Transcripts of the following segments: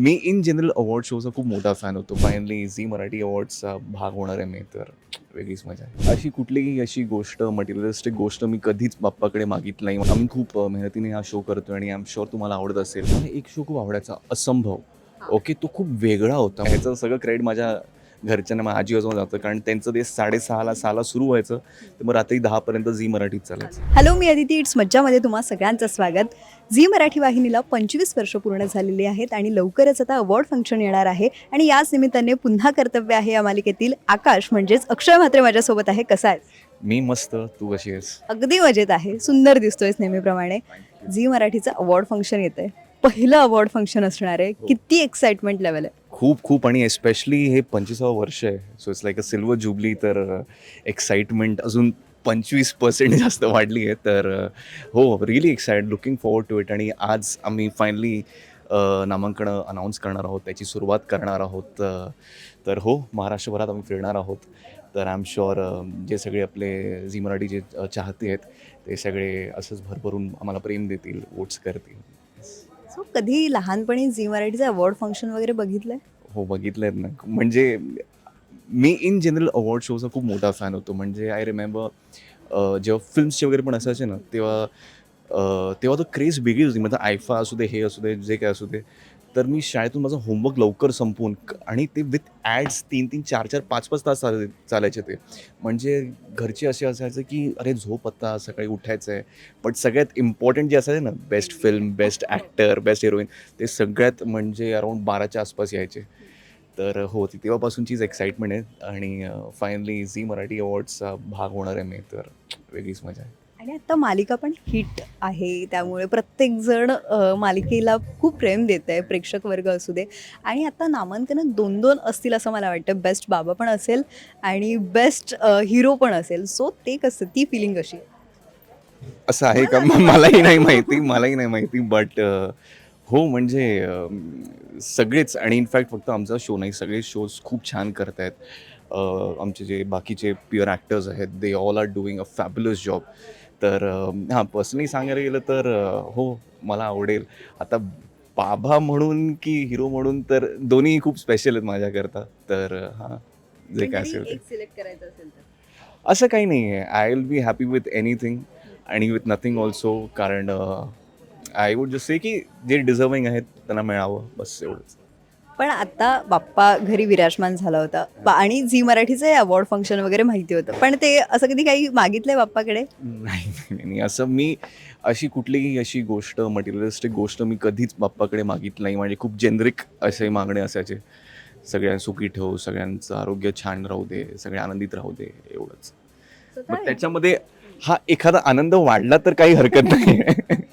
Me in general award शोचा खूप मोठा फॅन होतो. फायनली झी मराठी अवॉर्ड्सचा भाग होणार आहे मी तर वेगळीच मजा आहे. अशी कुठलीही अशी गोष्ट मटेरियलिस्टिक गोष्ट मी कधीच बाप्पाकडे मागितली नाही. आम्ही खूप मेहनतीने हा शो करतो आणि आय एम शुअर तुम्हाला आवडत असेल. मला एक शो खूप आवडायचा असंभव. ओके तो खूप वेगळा होता. ह्याचं सगळं क्रेडिट माझ्या घरच्यांना माझ्या आजी आजोबा जातं. कारण त्यांचं ते साडेसहाला सहाला सुरू व्हायचं. तर मग रात्री दहापर्यंत झी मराठीत चालायचं. हॅलो मी अदिती. इट्स मज्जामध्ये तुम्हा सगळ्यांचं स्वागत. झी मराठी वाहिनीला पंचवीस वर्ष पूर्ण झालेली आहेत आणि लवकरच आता अवॉर्ड फंक्शन येणार आहे. आणि याच निमित्ताने पुन्हा कर्तव्य आहे या मालिकेतील आकाश म्हणजेच अक्षय म्हात्रे माझ्यासोबत आहे. कसा आहे मी मस्त. तू कशी आहेस? अगदी मजेत आहे. सुंदर दिसतोयस नेहमीप्रमाणे. झी मराठीचं अवॉर्ड फंक्शन येतंय. पहिलं अवॉर्ड फंक्शन असणार. आहे किती एक्साइटमेंट लेवल आहे. खूप खूप. आणि एस्पेशली हे पंचवीसावं वर्ष आहे. So it's like a silver jubilee तर एक्साइटमेंट अजून पंचवीस पर्सेंट जास्त वाढली आहे. तर अ, हो really excite looking forward to it आणि आज आम्ही फायनली नामांकन अनाऊन्स करणार आहोत. त्याची सुरुवात करणार आहोत. तर हो महाराष्ट्रभरात आम्ही फिरणार आहोत. तर आय एम शुअर जे सगळे आपले झी मराठी जे चाहते आहेत ते सगळे असंच भरभरून आम्हाला प्रेम देतील वोट्स करतील. सो कधी लहानपणी झी मराठीचं अवॉर्ड फंक्शन वगैरे बघितलंय? हो बघितलंय ना. म्हणजे मी इन जनरल अवॉर्ड शोचा खूप मोठा फॅन होतो. म्हणजे आय रिमेंबर जेव्हा फिल्म्सचे वगैरे पण असायचे ना तेव्हा तेव्हा तो क्रेज वेगळी होती. म्हणजे आयफा असू दे हे असू दे जे काय असू दे. तर मी शाळेतून माझं होमवर्क लवकर संपवून आणि ते विथ ॲड्स तीन तीन चार चार पाच पाच तास चाल चालायचे ते. म्हणजे घरचे असे असायचे की अरे झोप आता सकाळी उठायचं आहे पण सगळ्यात इम्पॉर्टंट जे असायचे ना best film best actor best heroine ते सगळ्यात म्हणजे अराऊंड बाराच्या आसपास यायचे. तर हो ती तेव्हापासूनचीच एक्साइटमेंट आहे. आणि फायनली झी मराठी अवॉर्ड्सचा भाग होणार आहे मी तर वेगळीच मजा आहे. आणि आता मालिका पण हिट आहे त्यामुळे प्रत्येकजण मालिकेला खूप प्रेम देत आहे प्रेक्षक वर्ग असू दे. आणि आता नामांकनं दोन दोन असतील असं मला वाटतं. बेस्ट बाबा पण असेल आणि बेस्ट हिरो पण असेल. सो ते कसं ती फिलिंग कशी? आहे? असं आहे का? मलाही नाही माहिती मलाही नाही माहिती. बट हो म्हणजे सगळेच आणि इनफॅक्ट फक्त आमचा शो नाही सगळे शोज खूप छान करत आहेत आमचे जे बाकीचे प्युअर ॲक्टर्स आहेत they all are doing a fabulous job तर हां पर्सनली सांगायला गेलं तर हो मला आवडेल. आता बाबा म्हणून की हिरो म्हणून तर दोन्ही खूप स्पेशल आहेत माझ्याकरता. तर हां जे काय असेल ते. एक सिलेक्ट करायचं असेल तर. असं काही नाही आहे. I will be happy with anything आणि विथ नथिंग ऑल्सो कारण आय वुड जस्ट से की जे डिझर्विंग आहेत त्यांना मिळावं. बस एवढंच. पण आता बाप्पा घरी विराजमान झाला होता. बा- आणि झी मराठीचं अवॉर्ड फंक्शन वगैरे माहिती होतं. पण ते असं कधी काही मागितलंय बाप्पाकडे? नाही नाही नाही. असं मी अशी कुठलीही अशी गोष्ट मटेरियलिस्टिक गोष्ट मी कधीच बाप्पाकडे मागितली नाही. म्हणजे खूप जेनरिक असे मागणे असायचे. सगळ्या सुखी ठेव सगळ्यांचं आरोग्य छान राहू दे सगळे आनंदित राहू दे एवढंच. मग त्याच्यामध्ये हा एखादा आनंद वाढला तर काही हरकत नाही.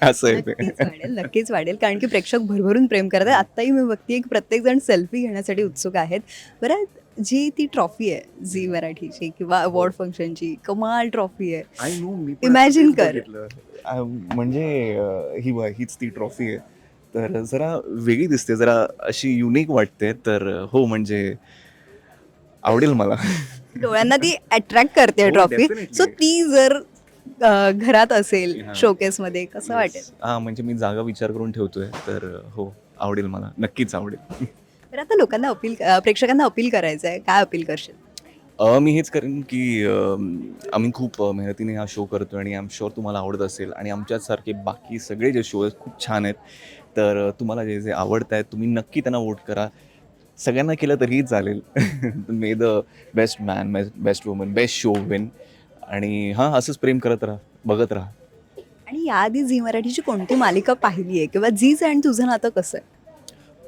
असं आहे ते. नक्कीच वाढेल नक्कीच वाढेल. कारण की प्रेक्षक भरभरून प्रेम करतात. आत्ताही मी बघते की प्रत्येक जण सेल्फी घेण्यासाठी उत्सुक आहेत. बरं जी ती ट्रॉफी आहे झी मराठीची किंवा अवॉर्ड फंक्शनची कमाल ट्रॉफी आहे. आय नो मी Imagine कर. म्हणजे अं, ही हीच ती ट्रॉफी आहे. तर जरा वेगळी दिसते जरा अशी युनिक वाटते. तर हो म्हणजे आवडेल मला. डोळ्यांना ती अट्रॅक्ट करते हो, ट्रॉफी definitely. सो ती जर अ, घरात असेल हा. शोकेसमध्ये कसं वाटेल? हा म्हणजे मी जागा विचार करून ठेवतोय तर हो आवडेल मला नक्कीच आवडेल. तर आता लोकांना अपील प्रेक्षकांना अपील करायचं आहे काय अपील करशील? अ, मी हेच करेन की आम्ही खूप अ, मेहनतीने हा शो करतो आणि आय एम शुअर तुम्हाला आवडत असेल आणि आमच्यासारखे बाकी सगळे जे शो आहेत खूप छान आहेत. तर अ, तुम्हाला जे जे आवडत आहेत तुम्ही नक्की त्यांना वोट करा. सगळ्यांना केलं तरीही चालेल. May the best man best woman best show win आणि हां असंच प्रेम करत राहा बघत राहा. आणि याआधी झी मराठीची कोणती मालिका पाहिली आहे? किंवा झीचं आणि तुझं नातं कसं आहे?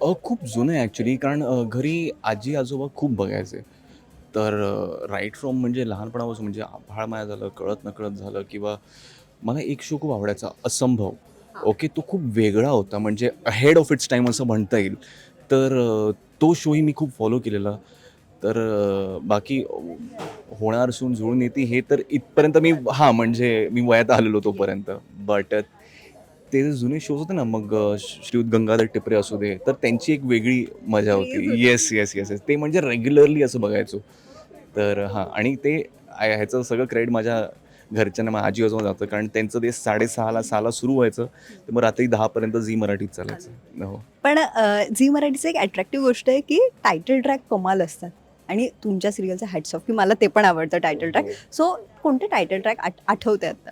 अ, खूप जुनं आहे ॲक्च्युली कारण अ, घरी आजी आजोबा खूप बघायचे. तर राईट फ्रॉम म्हणजे लहानपणापासून म्हणजे आभाळ माया झालं कळत नकळत झालं किंवा मला एक शो खूप आवडायचा असंभव. ओके तो खूप वेगळा होता म्हणजे अहेड ऑफ इट्स टाईम असं म्हणता येईल. तर अ, तो शोही मी खूप फॉलो केलेला. तर अ, बाकी होणार सून जुळून येते हे तर इथपर्यंत मी हां म्हणजे मी वयात आलेलो तोपर्यंत. बट ते जे जुने शोज होते ना मग श्रीयुत गंगाधर टिपरे असू दे तर त्यांची एक वेगळी मजा होती. येस येस येस येस ते म्हणजे रेग्युलरली असं बघायचो. तर हां आणि ते ह्याचं सगळं क्रेडिट माझ्या घरच्यांना मग आजी आजोबा जातं कारण त्यांचं ते साडेसहाला सहाला सुरू व्हायचं तर मग रात्री दहापर्यंत झी मराठीत चालायचं. हो. पण झी मराठीचं एक अट्रॅक्टिव्ह गोष्ट आहे की टायटल ट्रॅक कमाल असतात. आणि तुमच्या सिरियलचं हॅट्स ऑफ की मला ते पण आवडतं टायटल ट्रॅक सो कोणते टायटल ट्रॅक आठवते आता?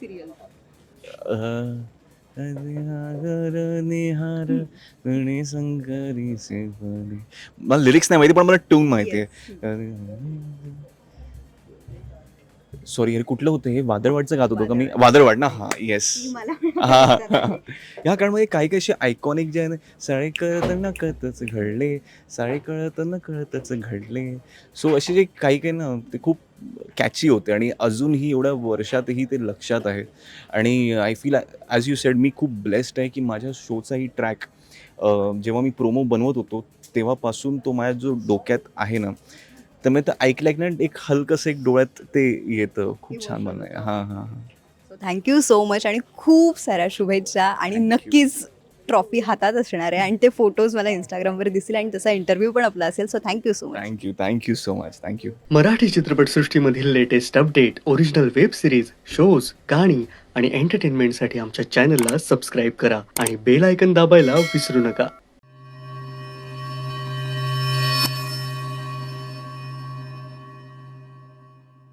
सिरियल. मला लिरिक्स नाही माहिती पण मला ट्यून माहिती आहे. सॉरी हे कुठलं होतं? हे वादळवाडचं गात होतो का? मी वादळवाड ना? हा येस हा. ह्या काळामध्ये काही काही असे आयकॉनिक जे आहे ना साळे कळत न कळतच घडले साळे कळत न कळतच घडले. सो असे जे काही काही ना ते खूप कॅची होते आणि अजूनही एवढ्या वर्षातही ते लक्षात आहे आणि I feel as you said मी खूप ब्लेस्ड आहे की माझ्या शोचाही ट्रॅक जेव्हा मी प्रोमो बनवत होतो तेव्हापासून तो माझ्या जो डोक्यात आहे ना त्यामुळे ते ऐकलं ऐकलं एक हलकंसं एक डोळ्यात ते येतं. खूप छान आहे. हां हां हां. सो थँक्यू सो मच आणि खूप साऱ्या शुभेच्छा आणि Thank you. नक्कीच ट्रॉफी हातात असणार आहे आणि ते फोटोज मला इंस्टाग्रामवर दिसतील आणि तसा इंटरव्ह्यू पण आपला असेल. So thank you so much thank you thank you so much thank you Marathi चित्रपटसृष्टीमधील latest update original web series shows गाणी आणि एंटरटेनमेंटसाठी आमच्या चॅनलला सबस्क्राईब करा आणि बेल आयकन दाबायला विसरू नका.